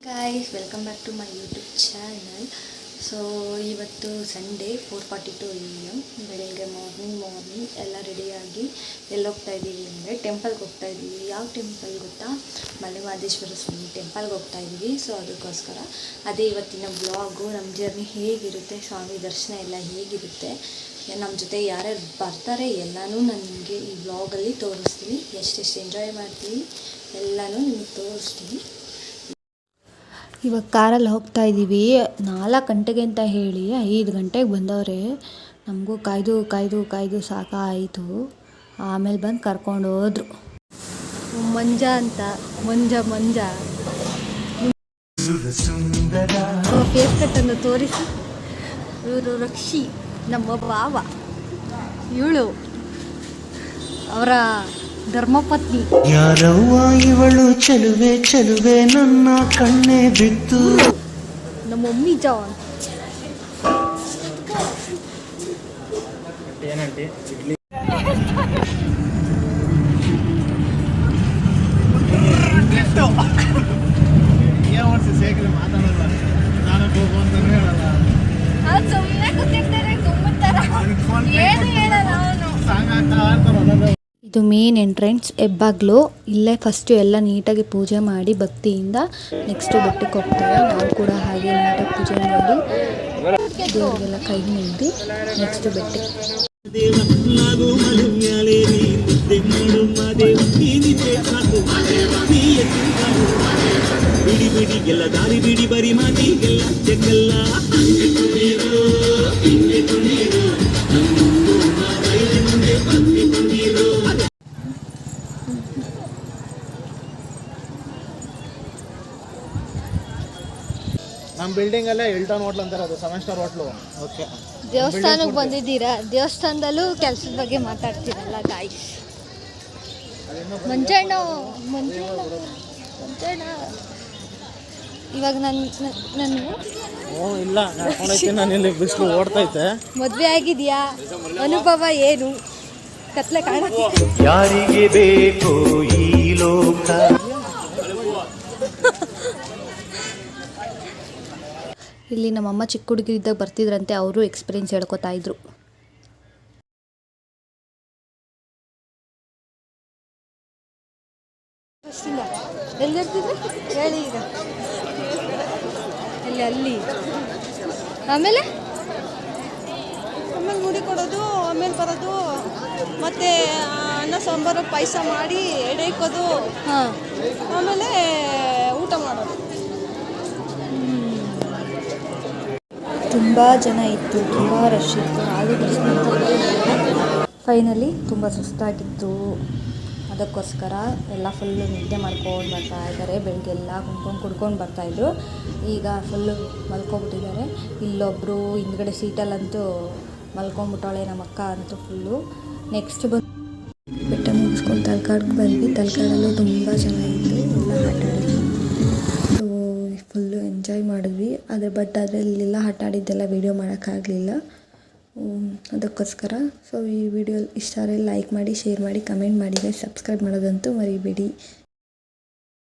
Guys welcome back to my YouTube channel so ಇವತ್ತು Sunday four forty two A M ಬೆಳಿಗ್ಗೆ morning morning ಎಲ್ಲ ರೆಡಿಯಾಗಿ ಎಲ್ಲಿ ಹೋಗ್ತಾ ಇದ್ದೀವಿ ಅಂದರೆ ಟೆಂಪಲ್ಗೆ ಹೋಗ್ತಾ ಇದ್ದೀವಿ ಯಾವ ಟೆಂಪಲ್ ಗೊತ್ತಾ? ಮಲೆಮಹದೇಶ್ವರ ಸ್ವಾಮಿ ಟೆಂಪಲ್ಗೆ ಹೋಗ್ತಾ ಇದ್ದೀವಿ ಸೊ ಅದಕ್ಕೋಸ್ಕರ ಅದೇ ಇವತ್ತಿನ ಬ್ಲಾಗು ನಮ್ಮ ಜರ್ನಿ ಹೇಗಿರುತ್ತೆ, ಸ್ವಾಮಿ ದರ್ಶನ ಎಲ್ಲ ಹೇಗಿರುತ್ತೆ ನಮ್ಮ ಜೊತೆ ಯಾರ್ಯಾರು ಬರ್ತಾರೆ, ಎಲ್ಲನೂ ನನಗೆ ಈ ಬ್ಲಾಗಲ್ಲಿ ತೋರಿಸ್ತೀನಿ. ಎಷ್ಟೆಷ್ಟು ಎಂಜಾಯ್ ಮಾಡ್ತೀವಿ, ಎಲ್ಲನೂ ನಿಮಗೆ ತೋರಿಸ್ತೀನಿ. ಇವಾಗ ಕಾರಲ್ಲಿ ಹೋಗ್ತಾ ಇದ್ದೀವಿ ನಾಲ್ಕು ಗಂಟೆಗೆ ಅಂತ ಹೇಳಿ ಐದು ಗಂಟೆಗೆ ಬಂದವ್ರೆ. ನಮಗೂ ಕಾಯ್ದು ಕಾಯ್ದು ಕಾಯ್ದು ಸಾಕಾಯಿತು. ಆಮೇಲೆ ಬಂದು ಕರ್ಕೊಂಡು ಹೋದ್ರು. ಮಂಜ ಅಂತ. ಮಂಜ ಮಂಜ. ಫೇಸ್ ಕಟ್ ಅನ್ನು ತೋರಿಸಿ. ಇವರು ರಕ್ಷಿ, ನಮ್ಮ ಬಾವ ಇವಳು ಅವರ ಧರ್ಮಪತ್ನಿ ಯಾರವ್ವ ಇವಳು ಚೆಲುವೆ ಚೆಲುವೆ ನನ್ನ ಕಣ್ಣೆ ಬಿತ್ತು ನಮ್ಮ ಮಮ್ಮಿ ಜಾನ್ ಇದು ಮೇನ್ ಎಂಟ್ರೆನ್ಸ್ ಹೆಬ್ಬಾಗ್ಲು ಇಲ್ಲೇ ಫಸ್ಟು ಎಲ್ಲ ನೀಟಾಗಿ ಪೂಜೆ ಮಾಡಿ ಭಕ್ತಿಯಿಂದ ನೆಕ್ಸ್ಟು ಬಟ್ಟೆ ಹೋಗ್ತೇವೆ. ನಾವು ಕೂಡ ಹಾಗೆ ನೀಟಾಗಿ ಪೂಜೆ ಮಾಡಿ ದೇವರಿಗೆಲ್ಲ ಕೈ ಮುಗ್ದು ನೆಕ್ಸ್ಟು ಬಟ್ಟೆ ಬಿಡಿ ಎಲ್ಲ ದಾರಿ ಬಿಡಿ ಬರಿ ಮಾತಿಗೆಲ್ಲ ಚೆಕ್ಕಲ್ಲ. ನಮ್ಮ ಬಿಲ್ಡಿಂಗ್ ಅಲ್ಲೇ ಎಲ್ಟನ್ ಹೋಟ್ಲ್ ಅಂತಾರೆ ಅದು ಸೆವೆನ್ ಸ್ಟಾರ್ ಹೋಟ್ಲು ಓಕೆ ದೇವಸ್ಥಾನಕ್ಕೆ ಬಂದಿದ್ದೀರಾ? ದೇವಸ್ಥಾನದಲ್ಲೂ ಕೆಲಸದ ಬಗ್ಗೆ ಮಾತಾಡ್ತೀರಲ್ಲ ಗಾಯ್ಸ್ ಮಂಜಣ್ಣ ಮಂಜಣ್ಣ ಮಂಜಣ್ಣ. ಇವಾಗ ನನ್ನ ನಾನು ಹ್ಞೂ ಇಲ್ಲ. ನಡ್ಕೊಂಡೈತೆ ನಾನು ಇಲ್ಲಿ ಬಿಸಿಲು ಓಡ್ತೈತೆ ಮದುವೆ ಆಗಿದೆಯಾ? ಅನುಭವ ಏನು? ಕತ್ಲೆ ಕಾಣ ಯಾರಿಗೆ ಬೇಕು ಇಲ್ಲಿ ನಮ್ಮಮ್ಮ ಚಿಕ್ಕ ಹುಡುಗಿದ್ದಾಗ ಬರ್ತಿದ್ರಂತೆ ಅವರು ಎಕ್ಸ್ಪೀರಿಯನ್ಸ್ ಹೇಳ್ಕೊತಾ ಇದ್ರು. ಎಲ್ಲಿರ್ತಿದ್ರು ಹೇಳಿ ಈಗ ಇಲ್ಲಿ ಅಲ್ಲಿ ಆಮೇಲೆ? ಆಮೇಲೆ ಮುಡಿ ಕೊಡೋದು ಆಮೇಲೆ ಬರೋದು ಮತ್ತೆ ಅನ್ನ ಸಾಂಬಾರು ಪಾಯಸ ಮಾಡಿ ಎಡೆ ಇಕ್ಕೋದು ಆಮೇಲೆ ಊಟ ಮಾಡೋದು. ತುಂಬ ಜನ ಇತ್ತು, ತುಂಬ ರಶ್ ಇತ್ತು. ಫೈನಲಿ ತುಂಬ ಸುಸ್ತಾಗಿತ್ತು. ಅದಕ್ಕೋಸ್ಕರ ಎಲ್ಲ ಫುಲ್ಲು ನಿದ್ದೆ ಮಾಡ್ಕೊಂಡು ಬರ್ತಾ ಇದ್ದಾರೆ. ಬೆಳಗ್ಗೆ ಎಲ್ಲ ಕುಂಕೊಂಡು ಕುಡ್ಕೊಂಡು ಬರ್ತಾಯಿದ್ರು ಈಗ ಫುಲ್ಲು ಮಲ್ಕೊಂಬಿಟ್ಟಿದ್ದಾರೆ ಇಲ್ಲೊಬ್ಬರು ಹಿಂದ್ಗಡೆ ಸೀಟಲ್ಲಂತೂ ಮಲ್ಕೊಂಬಿಟ್ಟವಳೆ ನಮ್ಮ ಅಕ್ಕ ಅಂತೂ ಫುಲ್ಲು ನೆಕ್ಸ್ಟ್ ಬಂದು ಬೆಟ್ಟ ಮುಗಿಸ್ಕೊಂಡು ತಲ್ಕಾಡ್ಗೆ ಬಂದ್ವಿ. ತಲ್ಕಾಡಲ್ಲೂ ತುಂಬ ಚೆನ್ನಾಗಿತ್ತು ಎಲ್ಲ ಆಟ ಎಂಜಾಯ್ ಮಾಡಿದ್ವಿ. ಆದರೆ ಬಟ್ ಅದರಲ್ಲೆಲ್ಲ ಆಟ ಆಡಿದ್ದೆಲ್ಲ ವೀಡಿಯೋ ಮಾಡೋಕ್ಕಾಗಲಿಲ್ಲ. ಅದಕ್ಕೋಸ್ಕರ. ಸೊ ಈ ವಿಡಿಯೋ ಇಷ್ಟ ಆದರೆ ಲೈಕ್ ಮಾಡಿ ಶೇರ್ ಮಾಡಿ ಕಮೆಂಟ್ ಮಾಡಿ ಸಬ್ಸ್ಕ್ರೈಬ್ ಮಾಡೋದಂತೂ ಮರಿಬೇಡಿ.